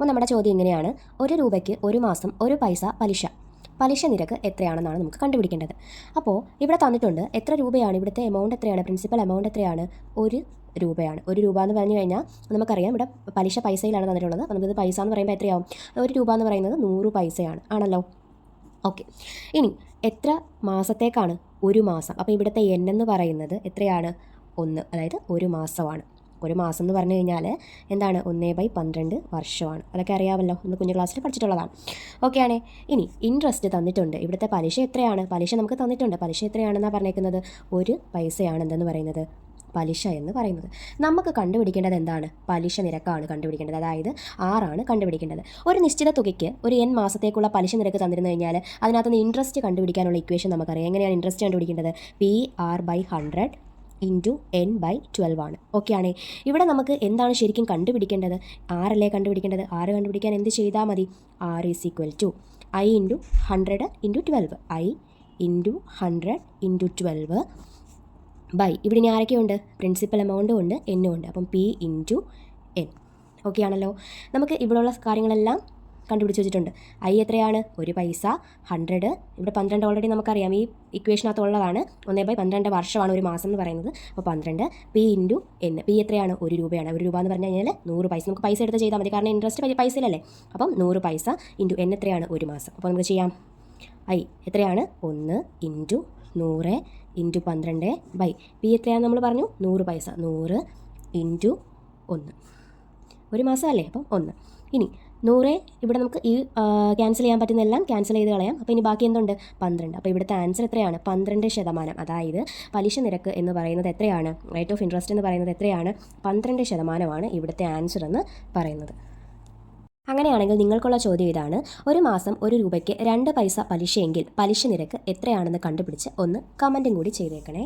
അപ്പോൾ നമ്മുടെ ചോദ്യം ഇങ്ങനെയാണ്. ഒരു രൂപയ്ക്ക് ഒരു മാസം ഒരു പൈസ പലിശ. പലിശ നിരക്ക് എത്രയാണെന്നാണ് നമുക്ക് കണ്ടുപിടിക്കേണ്ടത്. അപ്പോൾ ഇവിടെ തന്നിട്ടുണ്ട് എത്ര രൂപയാണ്? ഇവിടുത്തെ എമൗണ്ട് എത്രയാണ്? പ്രിൻസിപ്പൽ എമൗണ്ട് എത്രയാണ്? ഒരു രൂപയാണ്. ഒരു രൂപ എന്ന് പറഞ്ഞു കഴിഞ്ഞാൽ നമുക്കറിയാം ഇവിടെ പലിശ പൈസയിലാണ് തന്നിട്ടുള്ളത്. അപ്പോൾ നമുക്കിത് പൈസ എന്ന് പറയുമ്പോൾ എത്രയാവും? ഒരു രൂപ എന്ന് പറയുന്നത് നൂറ് പൈസയാണ്. ആണല്ലോ? ഓക്കെ. ഇനി എത്ര മാസത്തേക്കാണ്? ഒരു മാസം. അപ്പോൾ ഇവിടുത്തെ എൻ എന്ന് പറയുന്നത് എത്രയാണ്? ഒന്ന്. അതായത് ഒരു മാസമാണ്. ഒരു മാസം എന്ന് പറഞ്ഞു കഴിഞ്ഞാൽ എന്താണ് ഒന്നേ ബൈ പന്ത്രണ്ട് വർഷമാണ്. അതൊക്കെ അറിയാമല്ലോ. നമ്മൾ കുഞ്ഞു ക്ലാസ്സിൽ പഠിച്ചിട്ടുള്ളതാണ്. ഓക്കെ ആണേ. ഇനി ഇൻട്രസ്റ്റ് തന്നിട്ടുണ്ട്. ഇവിടുത്തെ പലിശ എത്രയാണ്? പലിശ നമുക്ക് തന്നിട്ടുണ്ട്. പലിശ എത്രയാണെന്നാണ് പറഞ്ഞേക്കുന്നത്? ഒരു പൈസയാണ് എന്തെന്ന് പറയുന്നത്? പലിശ എന്ന് പറയുന്നത്. നമുക്ക് കണ്ടുപിടിക്കേണ്ടത് എന്താണ്? പലിശ നിരക്കാണ് കണ്ടുപിടിക്കേണ്ടത്. അതായത് ആറാണ് കണ്ടുപിടിക്കേണ്ടത്. ഒരു നിശ്ചിത തുകയ്ക്ക് ഒരു എൻ മാസത്തേക്കുള്ള പലിശ നിരക്ക് തന്നിരുന്നു കഴിഞ്ഞാൽ അതിനകത്ത് നിന്ന് ഇൻട്രസ്റ്റ് കണ്ടുപിടിക്കാനുള്ള ഇക്വേഷൻ നമുക്കറിയാം. എങ്ങനെയാണ് ഇൻട്രസ്റ്റ് കണ്ടുപിടിക്കേണ്ടത്? P R by hundred into N by twelve ആണ്. ഓക്കെ ആണേ. ഇവിടെ നമുക്ക് എന്താണ് ശരിക്കും കണ്ടുപിടിക്കേണ്ടത്? ആറല്ലേ കണ്ടുപിടിക്കേണ്ടത്? ആറ് കണ്ടുപിടിക്കാൻ എന്ത് ചെയ്താൽ മതി? R is equal to I into hundred into twelve I into hundred into twelve by ഇവിടെ ഇനി ആരൊക്കെയുണ്ട്? പ്രിൻസിപ്പൽ എമൗണ്ടും ഉണ്ട് എന്നും ഉണ്ട്. അപ്പം പി ഇന്റു എൻ ഓക്കെ ആണല്ലോ? നമുക്ക് ഇവിടെയുള്ള കാര്യങ്ങളെല്ലാം കണ്ടുപിടിച്ച് വെച്ചിട്ടുണ്ട്. ഐ എത്രയാണ്? ഒരു പൈസ ഹൺഡ്രഡ് ഇവിടെ പന്ത്രണ്ട് ഓൾറെഡി നമുക്കറിയാം. ഈ ഇക്വേഷനകത്ത് ഉള്ളതാണ്. ഒന്നേ ബൈ പന്ത്രണ്ട് വർഷമാണ് ഒരു മാസം എന്ന് പറയുന്നത്. അപ്പോൾ പന്ത്രണ്ട് പി ഇന്റു എൻ പി എത്രയാണ്? ഒരു രൂപയാണ്. ഒരു രൂപ എന്ന് പറഞ്ഞു കഴിഞ്ഞാൽ നൂറ് പൈസ. നമുക്ക് പൈസ എടുത്ത് ചെയ്താൽ മതി. കാരണം ഇൻട്രസ്റ്റ് പൈസയിലല്ലേ? അപ്പം നൂറ് പൈസ ഇന്റു എൻ എത്രയാണ്? ഒരു മാസം. അപ്പോൾ നമുക്ക് ചെയ്യാം. ഐ എത്രയാണ്? ഒന്ന് ഇന്റു നൂറ് ഇന്റു പന്ത്രണ്ട് ബൈ പി എത്രയാണ് നമ്മൾ പറഞ്ഞു? നൂറ് പൈസ. നൂറ് ഇന്റു ഒന്ന്. ഒരു മാസമല്ലേ? അപ്പം ഒന്ന്. ഇനി നൂറ് ഇവിടെ നമുക്ക് ഈ ക്യാൻസൽ ചെയ്യാൻ പറ്റുന്നതെല്ലാം ക്യാൻസൽ ചെയ്ത് കളയാം. അപ്പോൾ ഇനി ബാക്കി എന്തുണ്ട്? പന്ത്രണ്ട്. അപ്പോൾ ഇവിടുത്തെ ആൻസർ എത്രയാണ്? പന്ത്രണ്ട് ശതമാനം. അതായത് പലിശ നിരക്ക് എന്ന് പറയുന്നത് എത്രയാണ്? റേറ്റ് ഓഫ് ഇൻട്രസ്റ്റ് എന്ന് പറയുന്നത് എത്രയാണ്? പന്ത്രണ്ട് ശതമാനമാണ് ഇവിടുത്തെ ആൻസർ എന്ന് പറയുന്നത്. അങ്ങനെയാണെങ്കിൽ നിങ്ങൾക്കുള്ള ചോദ്യം ഇതാണ്. ഒരു മാസം ഒരു രൂപയ്ക്ക് രണ്ട് പൈസ പലിശയെങ്കിൽ പലിശ നിരക്ക് എത്രയാണെന്ന് കണ്ടുപിടിച്ച് ഒന്ന് കമന്റും കൂടി ചെയ്തേക്കണേ.